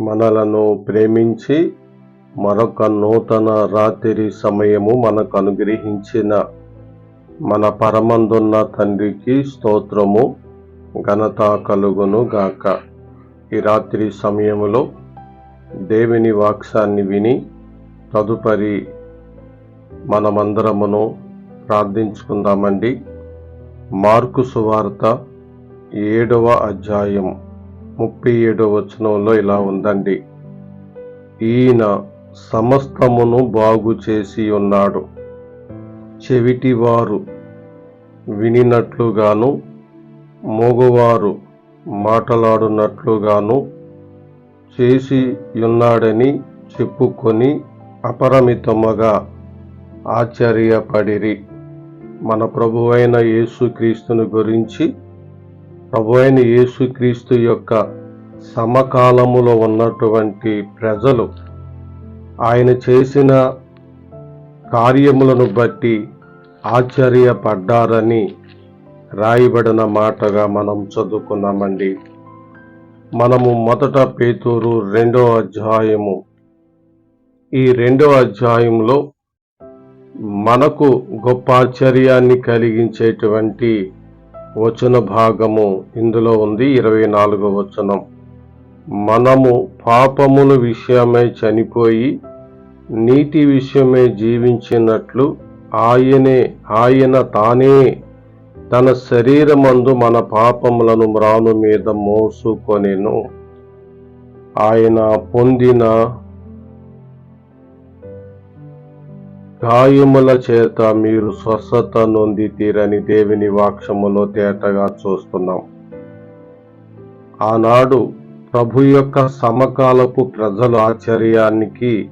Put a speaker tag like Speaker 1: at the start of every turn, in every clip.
Speaker 1: మనలను ప్రేమించి మరొక నూతన రాత్రి సమయము మనకు అనుగ్రహించిన మన పరమందున్న తండ్రికి స్తోత్రము ఘనత కలుగును గాక. ఈ రాత్రి సమయములో దేవుని వాక్సాన్ని విని తదుపరి మనమందరమును ప్రార్థించుకుందామండి. మార్కు సువార్త ఏడవ అధ్యాయం ముప్పై ఏడో వచనంలో ఇలా ఉందండి. ఈయన సమస్తమును బాగు చేసి ఉన్నాడు. చెవిటివారు వినినట్లుగాను మూగవారు మాట్లాడునట్లుగాను చేసి ఉన్నాడని చెప్పుకొని అపరిమితముగా ఆశ్చర్యపడిరి. మన ప్రభువైన యేసుక్రీస్తుని గురించి ప్రభువైన యేసుక్రీస్తు యొక్క సమకాలములో ఉన్నటువంటి ప్రజలు ఆయన చేసిన కార్యములను బట్టి ఆశ్చర్యపడ్డారని రాయబడిన మాటగా మనం చదువుకున్నామండి మనము మొదట పేతూరు రెండో అధ్యాయము. ఈ రెండో అధ్యాయంలో మనకు గొప్ప ఆశ్చర్యాన్ని కలిగించేటువంటి వచన భాగము ఇందులో ఉంది ఇరవై నాలుగో వచనం. మనము పాపముల విషయమై చనిపోయి నీతి విషయమై జీవించినట్లు ఆయనే ఆయన తానే తన శరీరమందు మన పాపములను మ్రాను మీద మోసుకొనెను. ఆయన పొందిన గాయముల చేత మీరు స్వస్థత నొంది తీరని దేవుని వాక్షములో తేటగా చూస్తున్నాం. ఆనాడు ప్రభు యొక్క సమకాలపు ప్రజలు ఆశ్చర్యానికి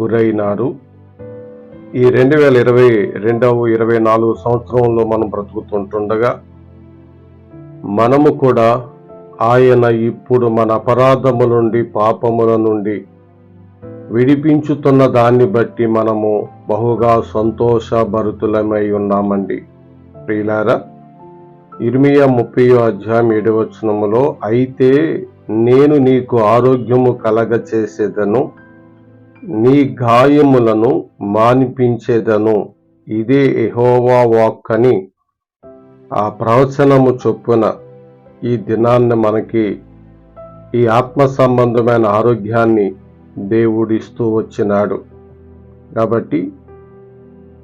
Speaker 1: గురైనారు. ఈ రెండు వేల ఇరవై రెండవ ఇరవై నాలుగు సంవత్సరంలో మనం బ్రతుకుతుంటుండగా మనము కూడా ఆయన ఇప్పుడు మన అపరాధముల నుండి పాపముల నుండి విడిపించుతున్న దాన్ని బట్టి మనము బహుగా సంతోషభరితులమై ఉన్నామండి. ప్రియులారా ఇర్మియ ముప్పై అధ్యాయం ఏడవచనములో అయితే నేను నీకు ఆరోగ్యము కలగ చేసేదను నీ గాయములను మానిపించేదను. ఇదే ఎహోవా వాక్ అని ఆ ప్రవచనము చొప్పున ఈ దినాన్ని మనకి ఈ ఆత్మ సంబంధమైన ఆరోగ్యాన్ని దేవుడిస్తూ వచ్చినాడు. కాబట్టి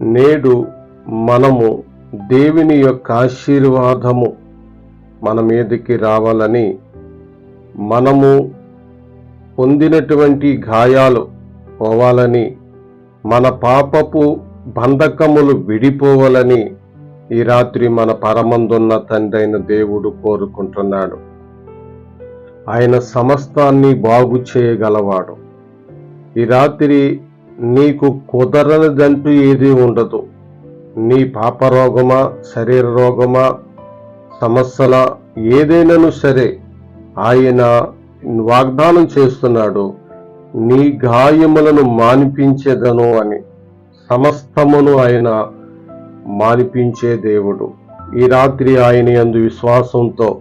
Speaker 1: నేడు మనము దేవుని యొక్క ఆశీర్వాదము మన మీదకి రావాలని మనము పొందినటువంటి గాయాలు పోవాలని మన పాపపు బంధకములు విడిపోవాలని ఈ రాత్రి మన పరమందున్న తండ్రైన దేవుడు కోరుకుంటున్నాడు. ఆయన సమస్తాన్ని బాగు చేయగలవాడు. ఈ రాత్రి నీకు కుదరనిదంటూ ఏదీ ఉండదు. నీ పాప రోగమా శరీర రోగమా సమస్యల ఏదైనాను సరే ఆయన వాగ్దానం చేస్తున్నాడు. నీ గాయములను మానిపించేదను అని సమస్తమును ఆయన మానిపించే దేవుడు. ఈ రాత్రి ఆయన అందు విశ్వాసంతో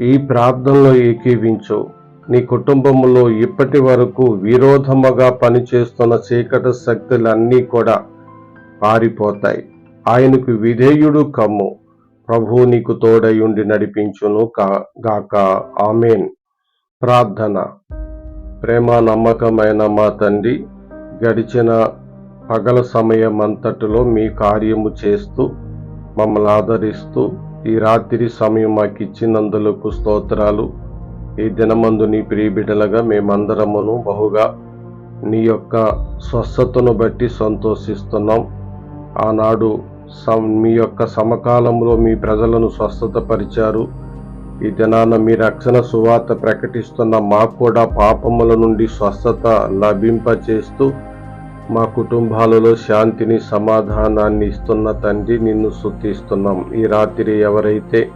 Speaker 1: ఈ ప్రార్థనలో ఏకీవించు నీ కుటుంబంలో ఇప్పటి వరకు విరోధముగా పనిచేస్తున్న చీకటి శక్తులన్నీ కూడా పారిపోతాయి. ఆయనకు విధేయుడు కమ్ము. ప్రభు నీకు తోడై ఉండి నడిపించును కా- గాక. ఆమెన్. ప్రార్థన. ప్రేమ నమ్మకమైన మా తండ్రి గడిచిన పగల సమయం అంతటిలో మీ కార్యము చేస్తూ మమ్మల్ని ఆదరిస్తూ ఈ రాత్రి సమయం మాకు ఇచ్చినందులకు స్తోత్రాలు. ఈ దినమందు నీ ప్రియబిడ్డలుగా మేమందరమును బహుగా నీ యొక్క స్వస్థతను బట్టి సంతోషిస్తున్నాం. ఆనాడు సం- మీ యొక్క సమకాలంలో మీ ప్రజలను స్వస్థతపరిచారు. ఈ దినాన మీ రక్షణ సువార్త ప్రకటిస్తున్న మాకు కూడా పాపముల నుండి స్వస్థత లభింపచేస్తూ మా కుటుంబాలలో శాంతిని సమాధానాన్ని ఇస్తున్న తండ్రి నిన్ను శుద్ధిస్తున్నాం ఈ రాత్రి ఎవరైతే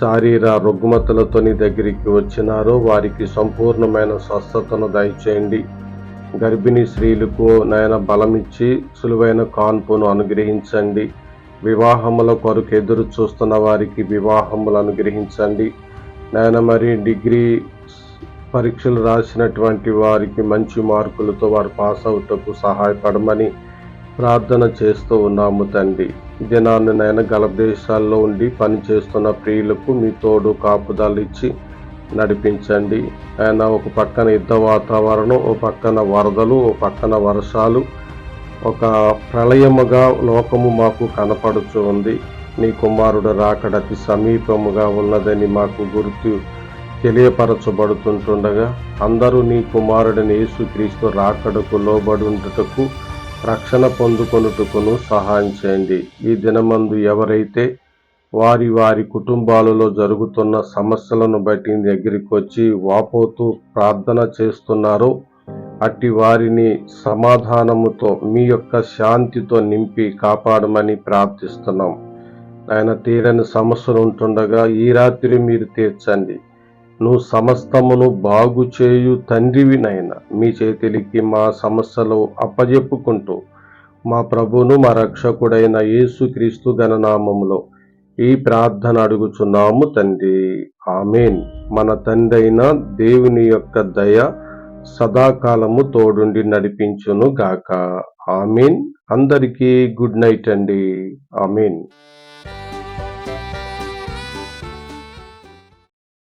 Speaker 1: శారీర రుగ్మతలతో నీ దగ్గరికి వచ్చినారో వారికి సంపూర్ణమైన స్వస్థతను దయచేయండి. గర్భిణీ స్త్రీలకు నయన బలమిచ్చి సులువైన కాన్పును అనుగ్రహించండి. వివాహముల కొరకు ఎదురు చూస్తున్న వారికి వివాహములు అనుగ్రహించండి. నయన మరి డిగ్రీ పరీక్షలు రాసినటువంటి వారికి మంచి మార్కులతో వారు పాస్ అవుటకు సహాయపడమని ప్రార్థన చేస్తూ ఉన్నాము తండ్రి. దినాన్ని నాయన గల దేశాల్లో ఉండి పనిచేస్తున్న ప్రియులకు మీ తోడు కాపుదాలు ఇచ్చి నడిపించండి. ఆయన ఒక పక్కన యుద్ధ వాతావరణం ఓ పక్కన వరదలు ఓ పక్కన వర్షాలు ఒక ప్రళయముగా లోకము మాకు కనపడుచు ఉంది. నీ కుమారుడు రాకడ అతి సమీపముగా ఉన్నదని మాకు గుర్తు తెలియపరచబడుతుంటుండగా అందరూ నీ కుమారుడిని యేసుక్రీస్తు రాకడకు లోబడి ఉండటకు రక్షణ పొందుకొనుటకును సహాయం చేయండి. ఈ దినమందు ఎవరైతే వారి వారి కుటుంబాలలో జరుగుతున్న సమస్యలను బట్టి దగ్గరికి వచ్చి వాపోతూ ప్రార్థన చేస్తున్నారో అట్టి వారిని సమాధానముతో మీ యొక్క శాంతితో నింపి కాపాడమని ప్రార్థిస్తున్నాం. ఆయన తీరని సమస్యలు ఉంటుండగా ఈ రాత్రి మీరు తీర్చండి. నువ్వు సమస్తమును బాగు చేయు తండ్రివి నైనా మీ చేతిలికి మా సమస్యలు అప్పజెప్పుకుంటూ. మా ప్రభును మా రక్షకుడైన యేసుక్రీస్తు గణనామములో ఈ ప్రార్థన అడుగుచున్నాము తండ్రి. ఆమెన్. మన తండ్రి అయిన దేవుని యొక్క దయ సదాకాలము తోడుండి నడిపించును గాక ఆమెన్. అందరికీ గుడ్ నైట్ అండి. ఆమెన్.